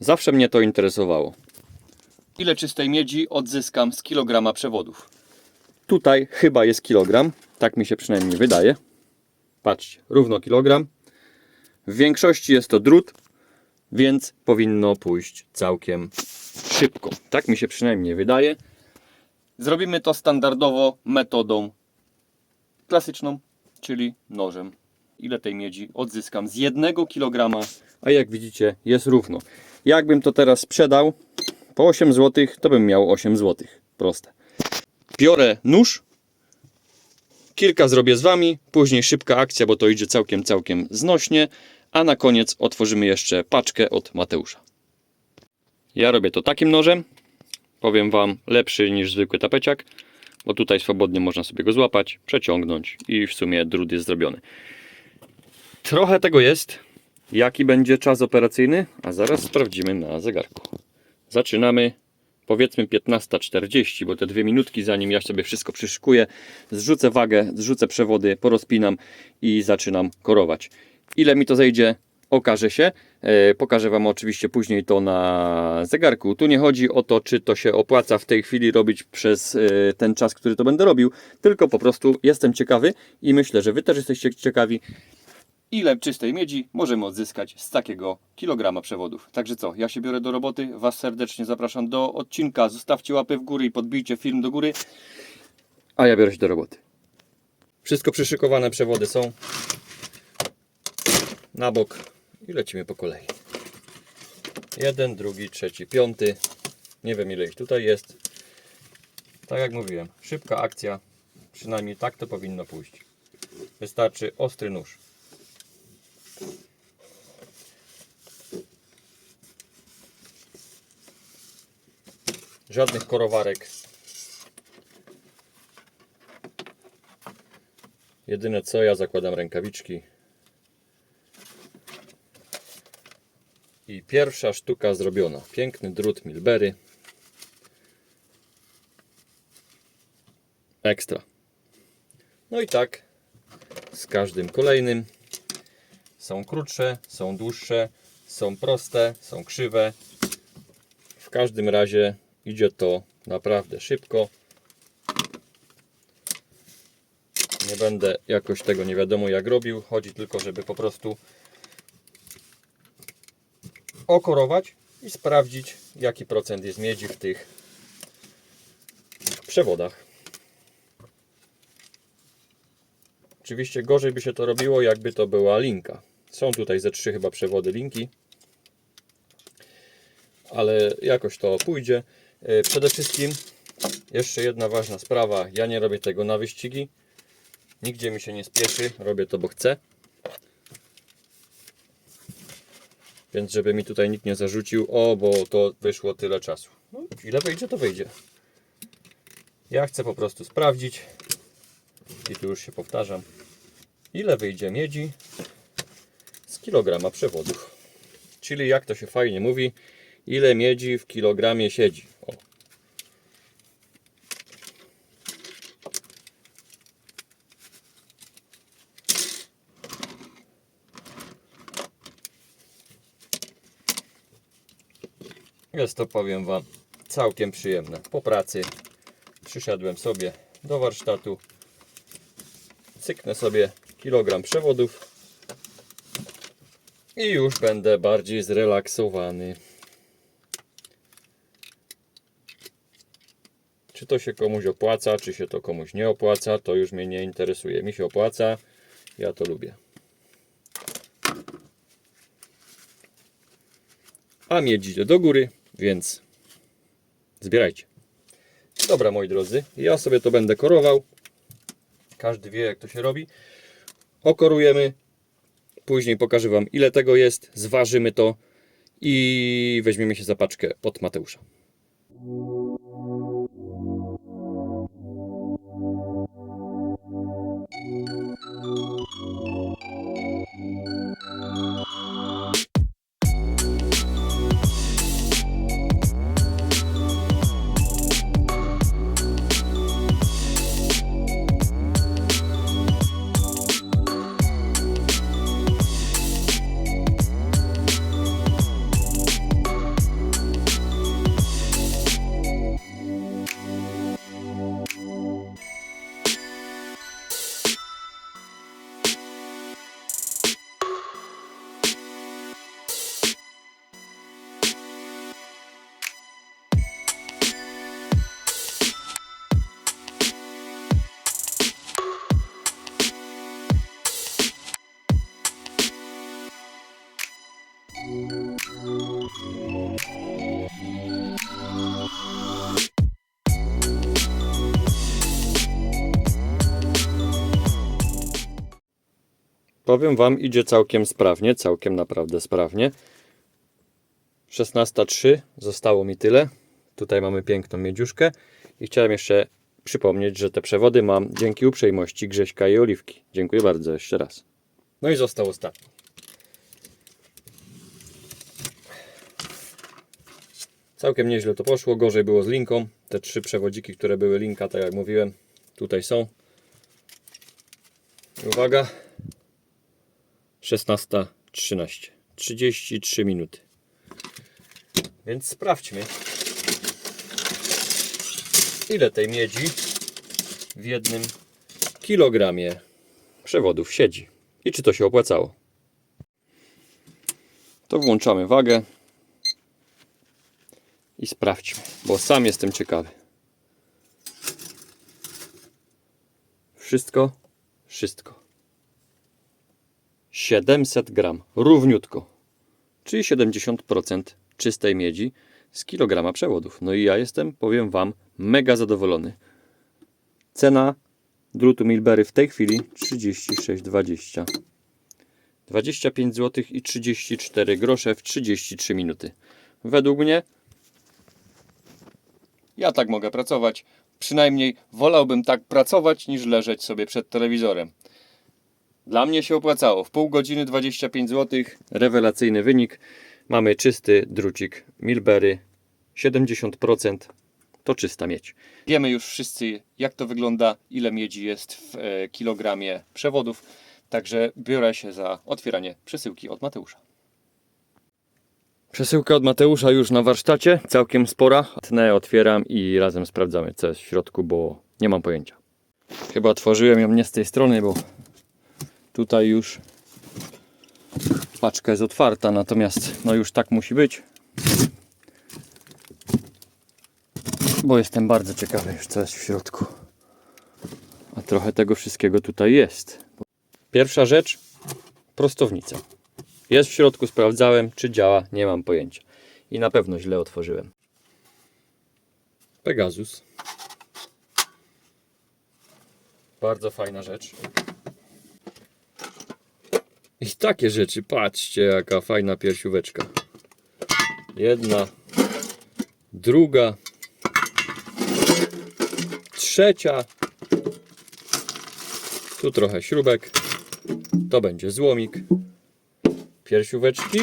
Zawsze mnie to interesowało. Ile czystej miedzi odzyskam z kilograma przewodów? Tutaj chyba jest kilogram, tak mi się przynajmniej wydaje. Patrzcie, równo kilogram. W większości jest to drut, więc powinno pójść całkiem szybko. Tak mi się przynajmniej wydaje. Zrobimy to standardowo metodą klasyczną, czyli nożem. Ile tej miedzi odzyskam z jednego kilograma, a jak widzicie jest równo. Jakbym to teraz sprzedał po 8 zł, to bym miał 8 zł. Proste. Biorę nóż, kilka zrobię z Wami, później szybka akcja, bo to idzie całkiem, całkiem znośnie, a na koniec otworzymy jeszcze paczkę od Mateusza. Ja robię to takim nożem, powiem Wam, lepszy niż zwykły tapeciak, bo tutaj swobodnie można sobie go złapać, przeciągnąć i w sumie drut jest zrobiony. Trochę tego jest. Jaki będzie czas operacyjny? A zaraz sprawdzimy na zegarku. Zaczynamy powiedzmy 15.40, bo te dwie minutki zanim ja sobie wszystko przyszykuję, zrzucę wagę, zrzucę przewody, porozpinam i zaczynam korować. Ile mi to zejdzie? Okaże się. E, pokażę Wam oczywiście później to na zegarku. Tu nie chodzi o to, czy to się opłaca w tej chwili robić przez e, ten czas, który to będę robił, tylko po prostu jestem ciekawy i myślę, że Wy też jesteście ciekawi, ile czystej miedzi możemy odzyskać z takiego kilograma przewodów. Także co, ja się biorę do roboty, Was serdecznie zapraszam do odcinka, zostawcie łapy w górę i podbijcie film do góry, a ja biorę się do roboty. Wszystko przyszykowane przewody są na bok i lecimy po kolei. Jeden, drugi, trzeci, piąty. Nie wiem ile ich tutaj jest. Tak jak mówiłem, szybka akcja. Przynajmniej tak to powinno pójść. Wystarczy ostry nóż. Żadnych korowarek. Jedyne co, ja zakładam rękawiczki. I pierwsza sztuka zrobiona. Piękny drut Milbery. Ekstra. No i tak z każdym kolejnym. Są krótsze, są dłuższe, są proste, są krzywe. W każdym razie idzie to naprawdę szybko. Nie będę jakoś tego nie wiadomo jak robił. Chodzi tylko, żeby po prostu okorować i sprawdzić jaki procent jest miedzi w tych przewodach. Oczywiście gorzej by się to robiło jakby to była linka. Są tutaj ze trzy chyba przewody linki. Ale jakoś to pójdzie. E, Przede wszystkim jeszcze jedna ważna sprawa. Ja nie robię tego na wyścigi. Nigdzie mi się nie spieszy. Robię to, bo chcę. Więc żeby mi tutaj nikt nie zarzucił, o, bo to wyszło tyle czasu. No, ile wyjdzie, to wyjdzie. Ja chcę po prostu sprawdzić. I tu już się powtarzam. Ile wyjdzie miedzi z kilograma przewodów. Czyli jak to się fajnie mówi, ile miedzi w kilogramie siedzi. O. Jest to, powiem Wam, całkiem przyjemne. Po pracy przyszedłem sobie do warsztatu, cyknę sobie kilogram przewodów i już będę bardziej zrelaksowany. Czy to się komuś opłaca, czy się to komuś nie opłaca, to już mnie nie interesuje. Mi się opłaca, ja to lubię. A miedź idzie do góry, więc zbierajcie. Dobra, moi drodzy, ja sobie to będę korował. Każdy wie, jak to się robi. Okorujemy. Później pokażę Wam, ile tego jest. Zważymy to i weźmiemy się za paczkę od Mateusza. Powiem Wam, idzie całkiem sprawnie, całkiem naprawdę sprawnie. 16.3, zostało mi tyle. Tutaj mamy piękną miedziuszkę i chciałem jeszcze przypomnieć, że te przewody mam dzięki uprzejmości Grześka i Oliwki. Dziękuję bardzo jeszcze raz. No i został ostatni. Całkiem nieźle to poszło, gorzej było z linką. Te trzy przewodziki, które były linka, tak jak mówiłem, tutaj są. Uwaga. 16.13. 33 minuty. Więc sprawdźmy, ile tej miedzi w jednym kilogramie przewodów siedzi i czy to się opłacało. To włączamy wagę i sprawdźmy, bo sam jestem ciekawy. Wszystko, wszystko. 700 gram, równiutko, czyli 70% czystej miedzi z kilograma przewodów. No i ja jestem, powiem Wam, mega zadowolony. Cena drutu Milbery w tej chwili 36,20. 25 zł i 34 grosze w 33 minuty. Według mnie ja tak mogę pracować. Przynajmniej wolałbym tak pracować, niż leżeć sobie przed telewizorem. Dla mnie się opłacało. W pół godziny 25 zł. Rewelacyjny wynik. Mamy czysty drucik Milbery. 70% to czysta miedź. Wiemy już wszyscy, jak to wygląda, ile miedzi jest w e, kilogramie przewodów. Także biorę się za otwieranie przesyłki od Mateusza. Przesyłka od Mateusza już na warsztacie, całkiem spora. Tnę, otwieram i razem sprawdzamy, co jest w środku, bo nie mam pojęcia. Chyba otworzyłem ją nie z tej strony, bo tutaj już paczka jest otwarta, natomiast no już tak musi być. Bo jestem bardzo ciekawy już, co jest w środku. A trochę tego wszystkiego tutaj jest. Pierwsza rzecz, prostownica. Jest w środku, sprawdzałem, czy działa, nie mam pojęcia. I na pewno źle otworzyłem. Pegasus. Bardzo fajna rzecz. I takie rzeczy, patrzcie, jaka fajna piersióweczka. Jedna, druga, trzecia. Tu trochę śrubek. To będzie złomik piersióweczki.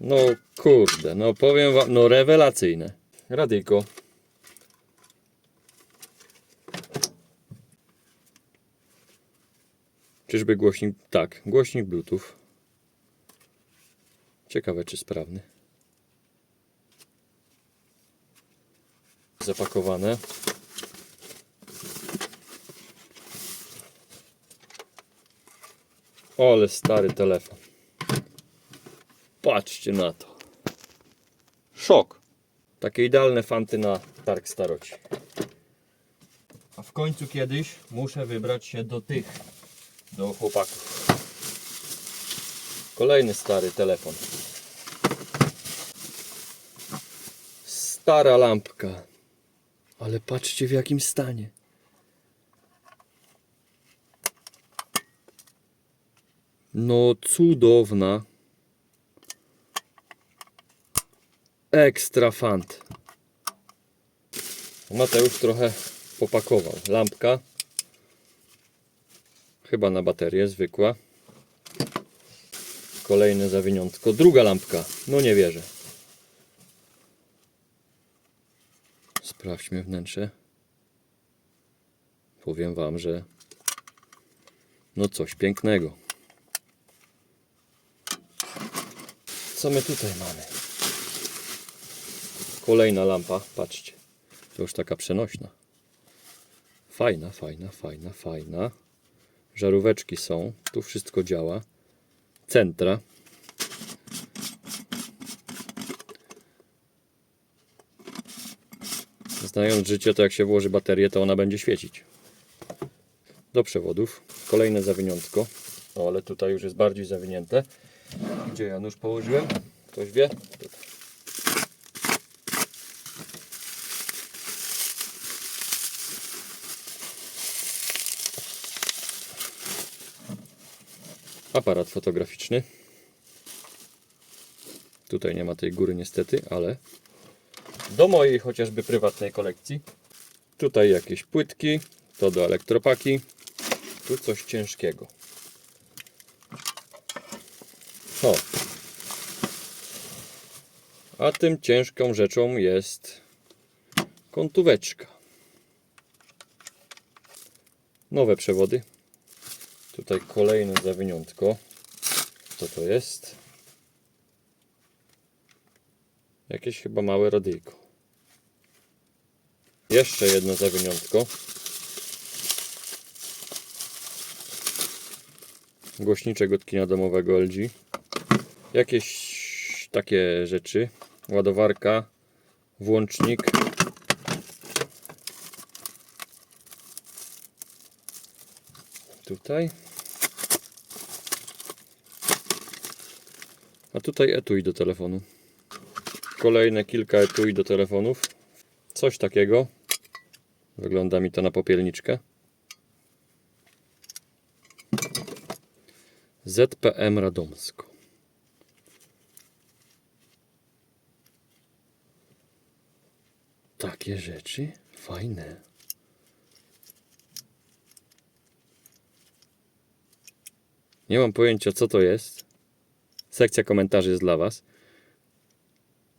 No kurde, no powiem wam, no rewelacyjne. Radyjko. Czyżby głośnik? Tak, głośnik Bluetooth. Ciekawe czy sprawny. Zapakowane. Ale stary telefon. Patrzcie na to. Szok. Takie idealne fanty na targ staroci. A w końcu kiedyś muszę wybrać się do tych, do chłopaków. Kolejny stary telefon. Stara lampka. Ale patrzcie w jakim stanie. No cudowna. Ekstra fant. Mateusz trochę popakował. Lampka. Chyba na baterię zwykła. Kolejne zawiniątko. Druga lampka. No nie wierzę. Sprawdźmy wnętrze. Powiem Wam, że no coś pięknego. Co my tutaj mamy? Kolejna lampa, patrzcie. To już taka przenośna. Fajna, fajna, fajna, fajna. Żaróweczki są. Tu wszystko działa. Centra. Znając życie, to jak się włoży baterię, to ona będzie świecić. Do przewodów. Kolejne zawiniątko. O, ale tutaj już jest bardziej zawinięte. Gdzie ja nóż położyłem? Ktoś wie? Tutaj. Aparat fotograficzny. Tutaj nie ma tej góry niestety, ale do mojej chociażby prywatnej kolekcji. Tutaj jakieś płytki, to do elektropaki. Tu coś ciężkiego. O. A tym ciężką rzeczą jest kątóweczka. Nowe przewody. Tutaj kolejne zawiniątko. Co to jest? Jakieś chyba małe radyjko. Jeszcze jedno zawiniątko. Głośniczek od kina domowego LG. Jakieś takie rzeczy. Ładowarka, włącznik. Tutaj. A tutaj etui do telefonu. Kolejne kilka etui do telefonów. Coś takiego. Wygląda mi to na popielniczkę. ZPM Radomsko. Takie rzeczy fajne. Nie mam pojęcia co to jest. Sekcja komentarzy jest dla Was.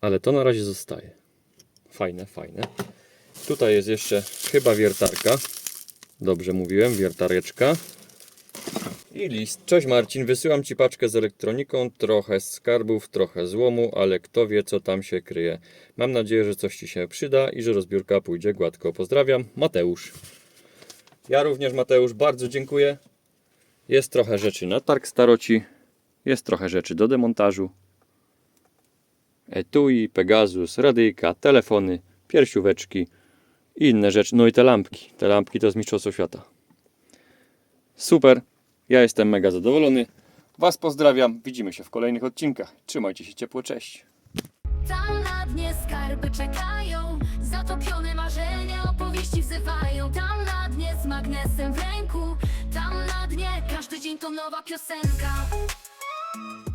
Ale to na razie zostaje. Fajne, fajne. Tutaj jest jeszcze chyba wiertarka. Dobrze mówiłem, wiertareczka. I list. Cześć Marcin, wysyłam Ci paczkę z elektroniką, trochę skarbów, trochę złomu, ale kto wie co tam się kryje. Mam nadzieję, że coś Ci się przyda i że rozbiórka pójdzie gładko. Pozdrawiam, Mateusz. Ja również Mateusz, bardzo dziękuję. Jest trochę rzeczy na targ staroci, jest trochę rzeczy do demontażu. Etui, Pegasus, radyjka, telefony, piersióweczki i inne rzeczy. No i te lampki. Te lampki to z Mistrzostwa Świata. Super. Ja jestem mega zadowolony. Was pozdrawiam. Widzimy się w kolejnych odcinkach. Trzymajcie się ciepło. Cześć. Tam na dnie skarby czekają Zatopione marzenia opowieści wzywają Tam na dnie z magnesem w ręku Tam na dnie każdy dzień to nowa piosenka thank you